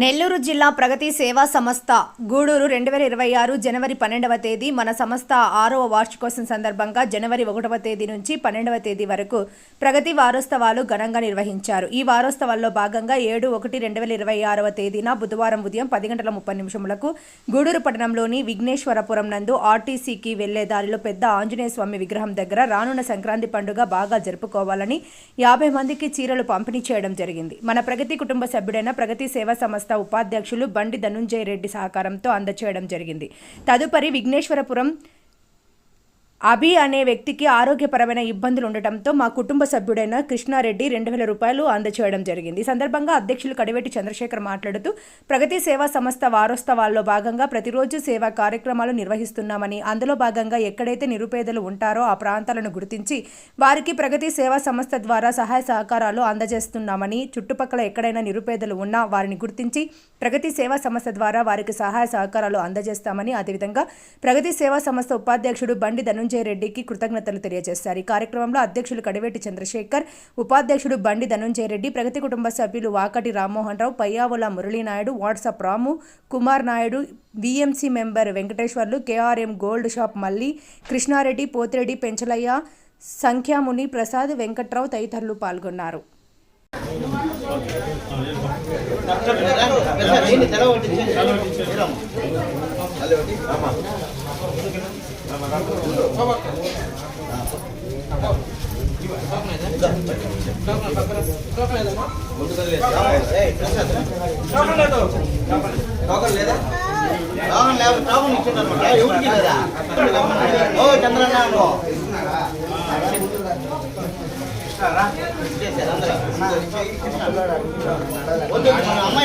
నెల్లూరు జిల్లా ప్రగతి సేవా సంస్థ గూడూరు రెండు వేల ఇరవై ఆరు జనవరి పన్నెండవ తేదీ మన సంస్థ ఆరవ వార్షికోత్సవం సందర్భంగా జనవరి ఒకటవ తేదీ నుంచి పన్నెండవ తేదీ వరకు ప్రగతి వారోత్సవాలు ఘనంగా నిర్వహించారు. ఈ వారోత్సవాల్లో భాగంగా ఏడు ఒకటి రెండు వేల ఇరవై ఆరవ తేదీన బుధవారం ఉదయం పది గంటల ముప్పై నిమిషములకు గూడూరు పట్టణంలోని విఘ్నేశ్వరపురం నందు ఆర్టీసీకి వెళ్ళే దారిలో పెద్ద ఆంజనేయ స్వామి విగ్రహం దగ్గర రానున్న సంక్రాంతి పండుగ బాగా జరుపుకోవాలని యాభై మందికి చీరలు పంపిణీ చేయడం జరిగింది. మన ప్రగతి కుటుంబ సభ్యుడైన ప్రగతి సేవా సంస్థ ఉపాధ్యక్షులు బండి ధనుంజయ రెడ్డి సహకారంతో అందచేయడం జరిగింది. తదుపరి విఘ్నేశ్వరపురం అభి అనే వ్యక్తికి ఆరోగ్యపరమైన ఇబ్బందులు ఉండటంతో మా కుటుంబ సభ్యుడైన కృష్ణారెడ్డి రెండు వేల రూపాయలు అందచేయడం జరిగింది. ఈ సందర్భంగా అధ్యక్షులు కడివెట్టి చంద్రశేఖర్ మాట్లాడుతూ ప్రగతి సేవా సంస్థ వారోత్సవాల్లో భాగంగా ప్రతిరోజు సేవా కార్యక్రమాలు నిర్వహిస్తున్నామని అందులో భాగంగా ఎక్కడైతే నిరుపేదలు ఉంటారో ఆ ప్రాంతాలను గుర్తించి వారికి ప్రగతి సేవా సంస్థ ద్వారా సహాయ సహకారాలు అందజేస్తున్నామని చుట్టుపక్కల ఎక్కడైనా నిరుపేదలు ఉన్నా వారిని గుర్తించి ప్రగతి సేవా సంస్థ ద్వారా వారికి సహాయ సహకారాలు అందజేస్తామని అదేవిధంగా ప్రగతి సేవా సంస్థ ఉపాధ్యక్షుడు బండి ధనుంజయ రెడ్డికి కృతజ్ఞతలు తెలియజేశారు. ఈ కార్యక్రమంలో అధ్యక్షులు కడివేటి చంద్రశేఖర్ ఉపాధ్యక్షుడు బండి ధనంజయ రెడ్డి ప్రగతి కుటుంబ సభ్యులు Vakati Rammohan Rao Payyavula Muralinaidu WhatsApp Ramu Kumar Naidu VMC member Venkateswarlu KRM gold shop Malli Krishnareddy Pothireddy Penchalaiah Sankhyamuni Prasad Venkatrao తదితరులు పాల్గొన్నారు.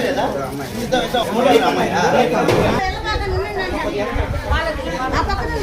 లేదా? ఇద్దాం ఇద్దాం. మూడో అమ్మాయి? ఆ పక్కన నా పక్కన డబ్బులు ఇస్తే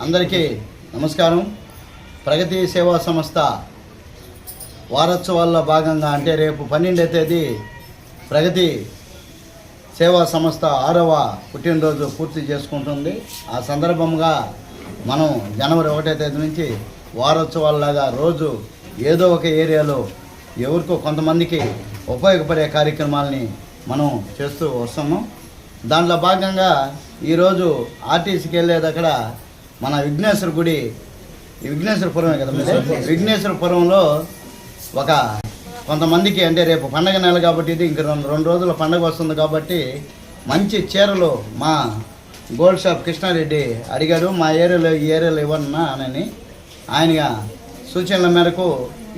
అందరికీ నమస్కారం. ప్రగతి సేవా సంస్థ వారోత్సవాల్లో భాగంగా అంటే రేపు పన్నెండో తేదీ ప్రగతి సేవా సంస్థ ఆరవ పుట్టినరోజు పూర్తి చేసుకుంటుంది. ఆ సందర్భంగా మనం జనవరి ఒకటో తేదీ నుంచి వారోత్సవాలలాగా రోజు ఏదో ఒక ఏరియాలో ఎవరికో కొంతమందికి ఉపయోగపడే కార్యక్రమాలని మనం చేస్తూ వస్తున్నాం దాంట్లో భాగంగా ఈరోజు ఆర్టీసీకి వెళ్ళేది అక్కడ మన విఘ్నేశ్వర గుడి. విఘ్నేశ్వరపురమే కదా? విఘ్నేశ్వరపురంలో ఒక కొంతమందికి అంటే రేపు పండగ నెల కాబట్టి ఇది ఇంక రెండు రెండు రోజుల పండగ వస్తుంది కాబట్టి మంచి చీరలు మా గోల్డ్ షాప్ కృష్ణారెడ్డి అడిగాడు. మా ఏరియాలో ఈ ఏరియాలో ఇవ్వన్నా అని ఆయన సూచనల మేరకు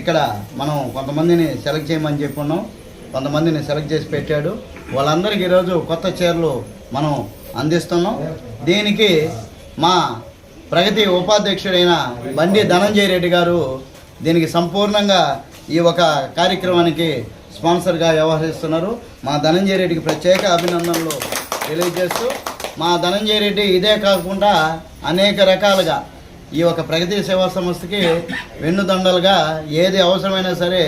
ఇక్కడ మనం కొంతమందిని సెలెక్ట్ చేయమని చెప్పున్నాం కొంతమందిని సెలెక్ట్ చేసి పెట్టాడు. వాళ్ళందరికీ ఈరోజు కొత్త చీరలు మనం అందిస్తున్నాం. దీనికి మా ప్రగతి ఉపాధ్యక్షుడైన బండి ధనంజయ రెడ్డి గారు దీనికి సంపూర్ణంగా ఈ ఒక కార్యక్రమానికి స్పాన్సర్గా వ్యవహరిస్తున్నారు. మా ధనంజయ రెడ్డికి ప్రత్యేక అభినందనలు తెలియజేస్తూ మా ధనంజయ రెడ్డి ఇదే కాకుండా అనేక రకాలుగా ఈ ఒక ప్రగతి సేవా సంస్థకి వెన్నుదండలుగా ఏది అవసరమైనా సరే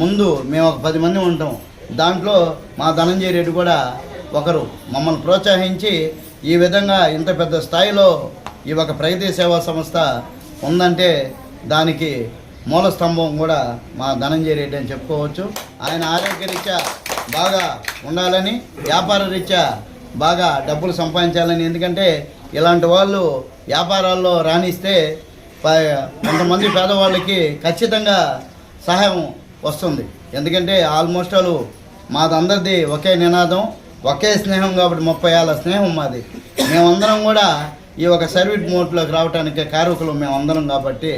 ముందు మేము ఒక పది మంది ఉంటాం. దాంట్లో మా ధనంజయ రెడ్డి కూడా ఒకరు. మమ్మల్ని ప్రోత్సహించి ఈ విధంగా ఇంత పెద్ద స్థాయిలో ఈ ఒక ప్రగతి సేవా సంస్థ ఉందంటే దానికి మూల స్తంభం కూడా మా ధనంజయ రెడ్డి అని చెప్పుకోవచ్చు. ఆయన ఆరోగ్యరీత్యా బాగా ఉండాలని వ్యాపార రీత్యా బాగా డబ్బులు సంపాదించాలని. ఎందుకంటే ఇలాంటి వాళ్ళు వ్యాపారాల్లో రాణిస్తే కొంతమంది పేదవాళ్ళకి ఖచ్చితంగా సహాయం వస్తుంది. ఎందుకంటే ఆల్మోస్ట్ వాళ్ళు మాదందరిది ఒకే నినాదం ఒకే స్నేహం కాబట్టి ముప్పై ఏళ్ళ స్నేహం మాది. మేమందరం కూడా ఈ ఒక సర్వీస్ మోడ్లోకి రావడానికి కారకులు మేమందరం కాబట్టి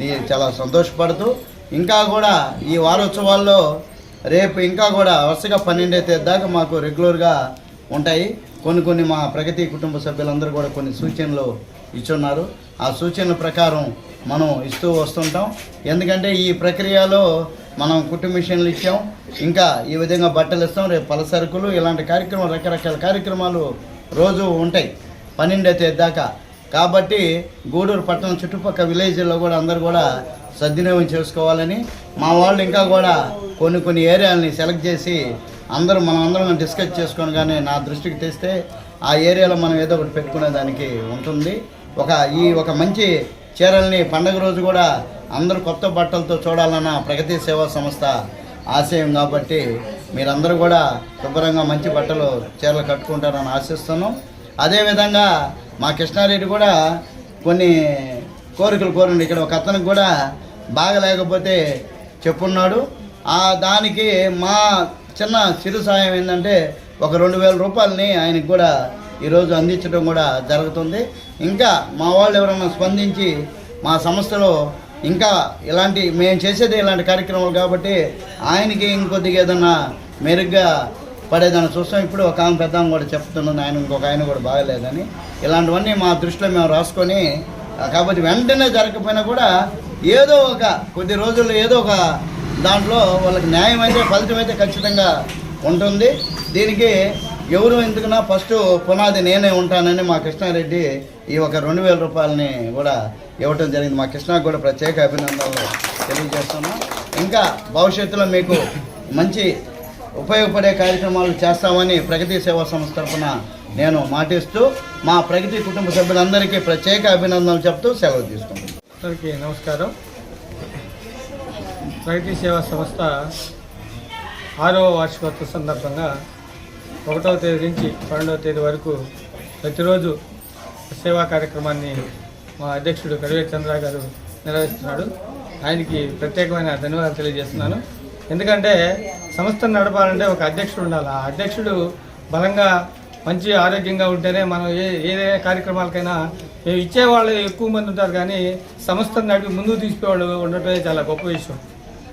చాలా సంతోషపడుతూ ఇంకా కూడా ఈ వారోత్సవాల్లో రేపు ఇంకా కూడా వరుసగా పన్నెండే తేదీ దాకా మాకు రెగ్యులర్గా ఉంటాయి. కొన్ని కొన్ని మా ప్రగతి కుటుంబ సభ్యులందరూ కూడా కొన్ని సూచనలు ఇచ్చున్నారు. ఆ సూచనల ప్రకారం మనం ఇస్తూ వస్తుంటాం. ఎందుకంటే ఈ ప్రక్రియలో మనం కుట్టు మిషన్లు ఇచ్చాం. ఇంకా ఈ విధంగా బట్టలు ఇస్తాం. రేపు పలసరుకులు ఇలాంటి కార్యక్రమాలు రకరకాల కార్యక్రమాలు రోజు ఉంటాయి. పన్నెండో తేదీ దాకా కాబట్టి గూడూరు పట్టణం చుట్టుపక్కల విలేజ్లో కూడా అందరూ కూడా సద్వినియోగం చేసుకోవాలని మా వాళ్ళు ఇంకా కూడా కొన్ని కొన్ని ఏరియాలని సెలెక్ట్ చేసి అందరూ మనం అందరం డిస్కస్ చేసుకొని కానీ నా దృష్టికి తెస్తే ఆ ఏరియాలో మనం ఏదో ఒకటి పెట్టుకునే దానికి ఉంటుంది. ఒక ఈ ఒక మంచి చీరల్ని పండగ రోజు కూడా అందరూ కొత్త బట్టలతో చూడాలన్న ప్రగతి సేవా సంస్థ ఆశయం కాబట్టి మీరందరూ కూడా శుభ్రంగా మంచి బట్టలు చీరలు కట్టుకుంటారని ఆశిస్తున్నాం. అదేవిధంగా మా కృష్ణారెడ్డి కూడా కొన్ని కోరికలు కోరండి. ఇక్కడ ఒక అతనికి కూడా బాగలేకపోతే చెప్పున్నాడు. ఆ దానికి మా చిన్న చిరు సాయం ఏంటంటే ఒక రెండు వేల రూపాయలని ఆయనకు కూడా ఈరోజు అందించడం కూడా జరుగుతుంది. ఇంకా మా వాళ్ళు ఎవరైనా స్పందించి మా సంస్థలో ఇంకా ఇలాంటి మేము చేసేది ఇలాంటి కార్యక్రమాలు కాబట్టి ఆయనకి ఇంకొద్దిగా ఏదన్నా మెరుగ్గా పడేదాన్ని చూస్తాం. ఇప్పుడు ఒక ఆమె పెద్దాము కూడా చెప్తున్నాను ఆయన ఇంకొక ఆయన కూడా బాగలేదని ఇలాంటివన్నీ మా దృష్టిలో మేము రాసుకొని కాబట్టి వెంటనే జరగకపోయినా కూడా ఏదో ఒక కొద్ది రోజుల్లో ఏదో ఒక దాంట్లో వాళ్ళకి న్యాయం అయితే ఫలితం అయితే ఖచ్చితంగా ఉంటుంది. దీనికి ఎవరు ఎందుకున్నా ఫస్ట్ పునాది నేనే ఉంటానని మా కృష్ణారెడ్డి ఈ ఒక రెండు వేల రూపాయలని కూడా ఇవ్వటం జరిగింది. మా కృష్ణకు కూడా ప్రత్యేక అభినందనలు తెలియజేస్తున్నాం. ఇంకా భవిష్యత్తులో మీకు మంచి ఉపయోగపడే కార్యక్రమాలు చేస్తామని ప్రగతి సేవా సంస్థ తరఫున నేను మాటిస్తూ మా ప్రగతి కుటుంబ సభ్యులందరికీ ప్రత్యేక అభినందనలు చెప్తూ సెలవు తీసుకుంటాను అందరికీ నమస్కారం. ప్రగతి సేవా సంస్థ ఆరవ వార్షికోత్సవ సందర్భంగా ఒకటవ తేదీ నుంచి పన్నెండవ తేదీ వరకు ప్రతిరోజు సేవా కార్యక్రమాన్ని మా అధ్యక్షుడు కడివే చంద్ర గారు నిర్వహిస్తున్నాడు. ఆయనకి ప్రత్యేకమైన ధన్యవాదాలు తెలియజేస్తున్నాను. ఎందుకంటే సంస్థను నడపాలంటే ఒక అధ్యక్షుడు ఉండాలి. ఆ అధ్యక్షుడు బలంగా మంచి ఆరోగ్యంగా ఉంటేనే మనం ఏ ఏ కార్యక్రమాలకైనా మేము ఇచ్చేవాళ్ళు ఎక్కువ మంది ఉంటారు కానీ సంస్థను నడిపి ముందుకు తీసుకునేవాళ్ళు ఉండటమే చాలా గొప్ప విషయం.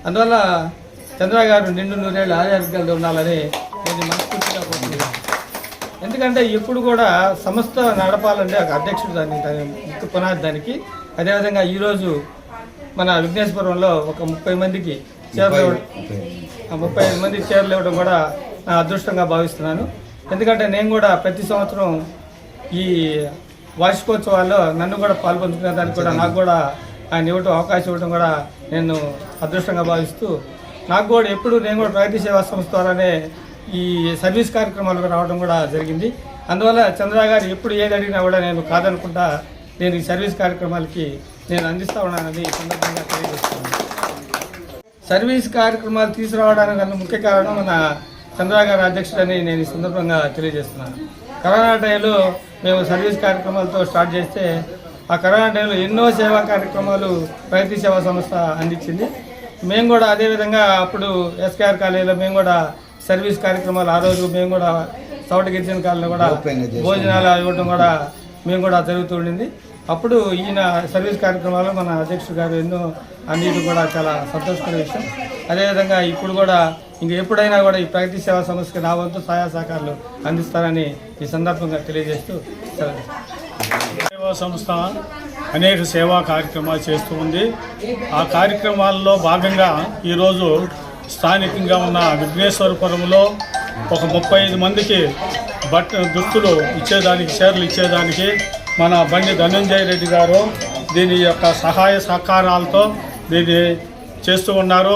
అందువల్ల చంద్ర గారు నిండు నూరేళ్ళు ఆరోగ్యాలు ఉండాలని నేను మనస్ఫూర్తిగా కోరుకుంటున్నాను. ఎందుకంటే ఎప్పుడు కూడా సంస్థ నడపాలంటే ఒక అధ్యక్షుడు దాన్ని దాని ముఖ్య పునాది దానికి. అదేవిధంగా ఈరోజు మన విఘ్నేశ్వరంలో ఒక ముప్పై మందికి చీరలు ఇవ్వడం ఆ ముప్పై ఐదు మందికి చీరలు ఇవ్వడం కూడా నా అదృష్టంగా భావిస్తున్నాను. ఎందుకంటే నేను కూడా ప్రతి సంవత్సరం ఈ వార్షికోత్సవాల్లో నన్ను కూడా పాల్పంచుకునే దానికి కూడా నాకు కూడా ఆయన ఇవ్వటం అవకాశం ఇవ్వడం కూడా నేను అదృష్టంగా భావిస్తూ నాకు కూడా ఎప్పుడు నేను కూడా ప్రగతి సేవా సంస్థ ద్వారానే ఈ సర్వీస్ కార్యక్రమాలకు రావడం కూడా జరిగింది. అందువల్ల చంద్ర గారు ఎప్పుడు ఏది అడిగినా కూడా నేను కాదనుకుంటా నేను ఈ సర్వీస్ కార్యక్రమాలకి నేను అందిస్తా ఉన్నానని సందర్భంగా తెలియజేస్తున్నాను. సర్వీస్ కార్యక్రమాలు తీసుకురావడానికి ముఖ్య కారణం మన చంద్ర గారి అధ్యక్షుడని నేను ఈ సందర్భంగా తెలియజేస్తున్నాను. కరోనా టైంలో మేము సర్వీస్ కార్యక్రమాలతో స్టార్ట్ చేస్తే ఆ కరోనా టైంలో ఎన్నో సేవా కార్యక్రమాలు ప్రగతి సేవా సంస్థ అందించింది. మేము కూడా అదేవిధంగా అప్పుడు ఎస్కేఆర్ కాలేజీలో మేము కూడా సర్వీస్ కార్యక్రమాలు ఆ రోజు మేము కూడా చౌట గిరిజన కాలంలో కూడా. భోజనాలు ఇవ్వడం కూడా మేము కూడా జరుగుతూ ఉండింది. అప్పుడు ఈయన సర్వీస్ కార్యక్రమాలు మన అధ్యక్షుడు గారు ఎన్నో అన్నిటి కూడా చాలా సంతోషకర విషయం. అదేవిధంగా ఇప్పుడు కూడా ఇంక ఎప్పుడైనా కూడా ఈ ప్రగతి సేవా సంస్థకి నా వంతు సహాయ సహకారాలు అందిస్తారని ఈ సందర్భంగా తెలియజేస్తూ సేవా సంస్థ అనేక సేవా కార్యక్రమాలు చేస్తూ ఉంది. ఆ కార్యక్రమాల్లో భాగంగా ఈరోజు స్థానికంగా ఉన్న విఘ్నేశ్వరపురంలో ఒక ముప్పై ఐదు మందికి బట్ట దుస్తులు ఇచ్చేదానికి చీరలు ఇచ్చేదానికి మన బండి ధనంజయ రెడ్డి గారు దీని యొక్క సహాయ సహకారాలతో దీన్ని చేస్తూ ఉన్నారు.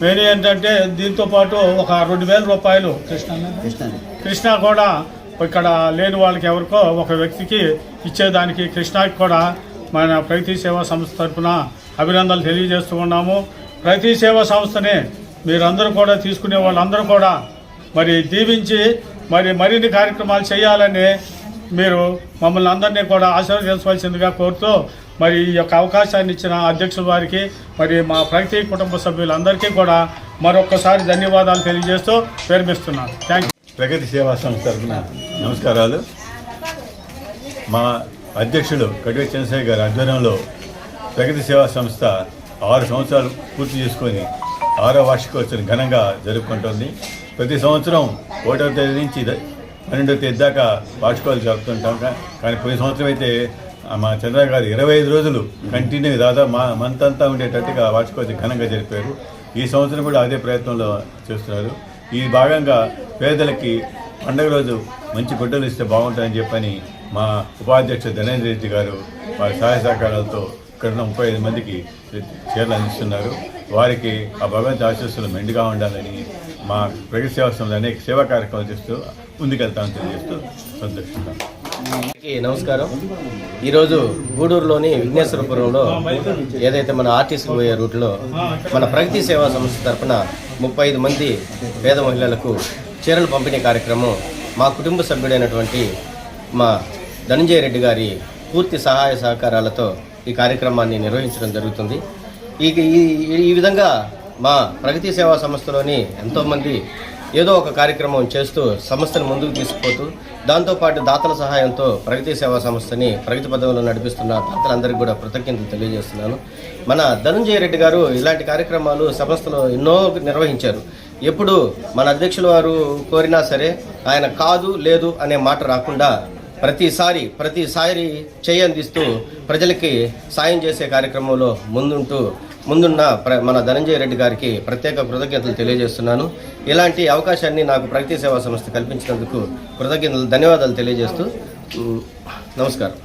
మెయిన్ ఏంటంటే దీంతో పాటు ఒక రెండు వేల రూపాయలు కృష్ణ కృష్ణ కృష్ణ కూడా ఇక్కడ లేని వాళ్ళకి ఎవరికో ఒక వ్యక్తికి ఇచ్చేదానికి కృష్ణకి కూడా మన ప్రగతి సేవా సంస్థ తరఫున అభినందనలు తెలియజేస్తూ ఉన్నాము. ప్రగతి సేవా సంస్థని మీరందరూ కూడా తీసుకునే వాళ్ళందరూ కూడా మరి దీవించి మరి మరిన్ని కార్యక్రమాలు చేయాలని మీరు మమ్మల్ని అందరినీ కూడా ఆశీర్వదించవలసిందిగా కోరుతూ మరి ఈ యొక్క అవకాశాన్ని ఇచ్చిన అధ్యక్షుల వారికి మరి మా ప్రగతి కుటుంబ సభ్యులందరికీ కూడా మరొక్కసారి ధన్యవాదాలు తెలియజేస్తూ విరమిస్తున్నాను. థ్యాంక్ యూ ప్రగతి సేవా సంస్థ తరఫున నమస్కారాలు. మా అధ్యక్షుడు కడివే చంద్రశేఖర్ గారి ఆధ్వర్యంలో ప్రగతి సేవా సంస్థ ఆరు సంవత్సరాలు పూర్తి చేసుకొని ఆరో వార్షికోత్సవం ఘనంగా జరుపుకుంటుంది. ప్రతి సంవత్సరం ఒకటో తేదీ నుంచి ద- పన్నెండవ తేదీ దాకా జరుపుతుంటాం. కానీ పోయిన సంవత్సరం అయితే మా చంద్ర గారు ఇరవై ఐదు రోజులు కంటిన్యూ దాదాపు మా మంత్ అంతా ఉండేటట్టుగా వార్షికోత్సవం ఘనంగా జరిపారు. ఈ సంవత్సరం కూడా అదే ప్రయత్నంలో చేస్తున్నారు. ఈ భాగంగా పేదలకి పండగ రోజు మంచి గుడ్డలు ఇస్తే బాగుంటుందని చెప్పని మా ఉపాధ్యక్షుడు ధనేంద్ర రెడ్డి గారు వారి సహాయ సహకారాలతో ఇక్కడ ఉన్న ముప్పై ఐదు మందికి చీరలు అందిస్తున్నారు. వారికి ఆ భగవంతు ఆశీస్సులు మెండుగా ఉండాలని మా ప్రగతి సేవాసంలో అనేక సేవా కార్యక్రమాలు చేస్తూ ముందుకెళ్తామని తెలియజేస్తూ సంతోషిస్తాం. నమస్కారం. ఈరోజు గూడూరులోని విఘ్నేశ్వరపురంలో ఏదైతే మన ఆర్టీసీ పోయే రూట్లో మన ప్రగతి సేవా సంస్థ తరఫున ముప్పై ఐదు మంది పేద మహిళలకు చీరలు పంపిణీ కార్యక్రమం మా కుటుంబ సభ్యుడైనటువంటి మా ధనంజయ రెడ్డి గారి పూర్తి సహాయ సహకారాలతో ఈ కార్యక్రమాన్ని నిర్వహించడం జరుగుతుంది. ఈ ఈ- ఈ విధంగా మా ప్రగతి సేవా సంస్థలోని ఎంతోమంది ఏదో ఒక కార్యక్రమం చేస్తూ సంస్థను ముందుకు తీసుకుపోతూ దాంతోపాటు దాతల సహాయంతో ప్రగతి సేవా సంస్థని ప్రగతి పదంలో నడిపిస్తున్న దాతలందరికీ కూడా కృతజ్ఞతలు తెలియజేస్తున్నాను. మన ధనంజయ రెడ్డి గారు ఇలాంటి కార్యక్రమాలు సంస్థలో ఎన్నో నిర్వహించారు. ఎప్పుడు మన అధ్యక్షుల వారు కోరినా సరే ఆయన కాదు లేదు అనే మాట రాకుండా ప్రతిసారి ప్రతిసారి చేయందిస్తూ ప్రజలకి సాయం చేసే కార్యక్రమంలో ముందుంటూ ముందున్న ప్ర మన ధనంజయ రెడ్డి గారికి ప్రత్యేక కృతజ్ఞతలు తెలియజేస్తున్నాను. ఇలాంటి అవకాశాన్ని నాకు ప్రగతి సేవా సంస్థ కల్పించినందుకు కృతజ్ఞతలు ధన్యవాదాలు తెలియజేస్తూ నమస్కారం.